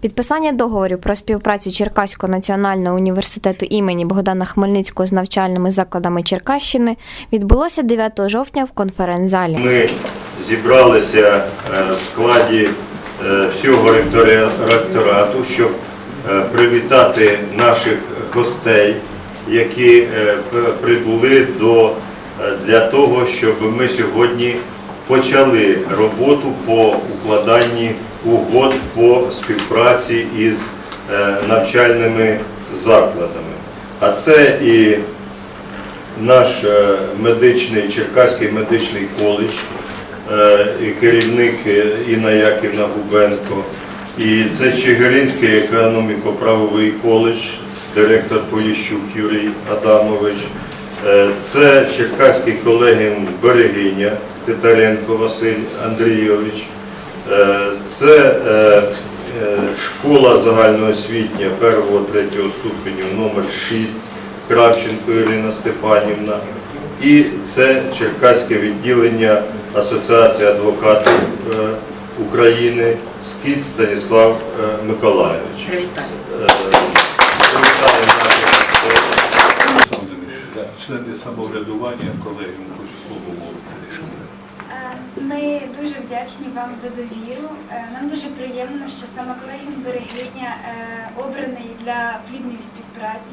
Підписання договорів про співпрацю Черкаського національного університету імені Богдана Хмельницького з навчальними закладами Черкащини відбулося 9 жовтня в конференц-залі. Ми зібралися е, в складі е, всього ректорату, щоб е, привітати наших гостей, які прибули до, для того, щоб ми сьогодні почали роботу по укладанні угод по співпраці із е, навчальними закладами. А це і наш е, медичний Черкаський медичний коледж е, і керівник Інна Яківна Губенко, і це Чигиринський економіко-правовий коледж, директор Поліщук Юрій Адамович, це Черкаський колегіум Берегиня Титаренко Василь Андрійович, Е, це е, е, школа загальноосвітня 1-3 ступеню номер 6 Кравченко Ірина Степанівна. І це Черкаське відділення Асоціації адвокатів України Скіт Станіслав Миколайович. Привітаю. Наших члени самоврядування, колеги, хочу слово мовити. Е, Ми дуже вдячні вам за довіру. Е, Нам дуже приємно, що саме колегіум Берегиня е, обраний для плідної співпраці.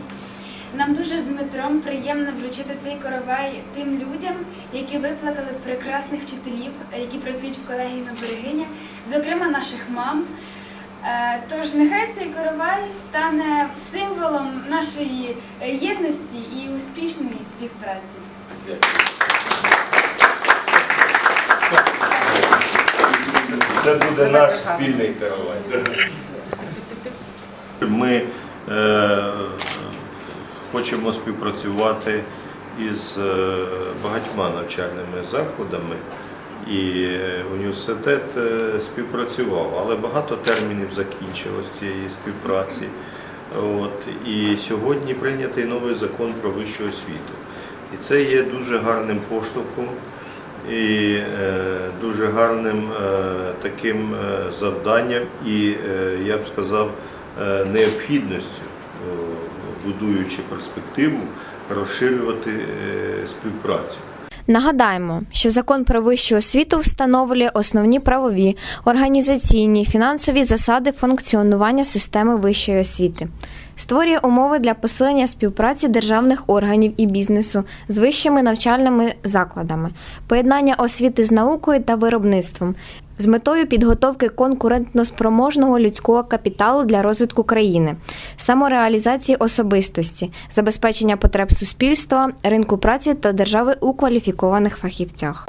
Нам дуже з Дмитром приємно вручити цей коровай тим людям, які виплакали прекрасних вчителів, які працюють в колегіумі Берегиня, зокрема наших мам. Тож нехай цей коровай стане символом нашої єдності і успішної співпраці. Це буде наш спільний каравай. Ми е, хочемо співпрацювати із е, багатьма навчальними заходами. І університет е, співпрацював, але багато термінів закінчилось цієї співпраці. От, і сьогодні прийнятий новий закон про вищу освіту. І це є дуже гарним поштовхом і е, дуже гарним е, таким е, завданням і, я б сказав, необхідністю, будуючи перспективу, розширювати співпрацю. Нагадаємо, що закон про вищу освіту встановлює основні правові, організаційні, фінансові засади функціонування системи вищої освіти. Створює умови для посилення співпраці державних органів і бізнесу з вищими навчальними закладами, поєднання освіти з наукою та виробництвом з метою підготовки конкурентноспроможного людського капіталу для розвитку країни, самореалізації особистості, забезпечення потреб суспільства, ринку праці та держави у кваліфікованих фахівцях.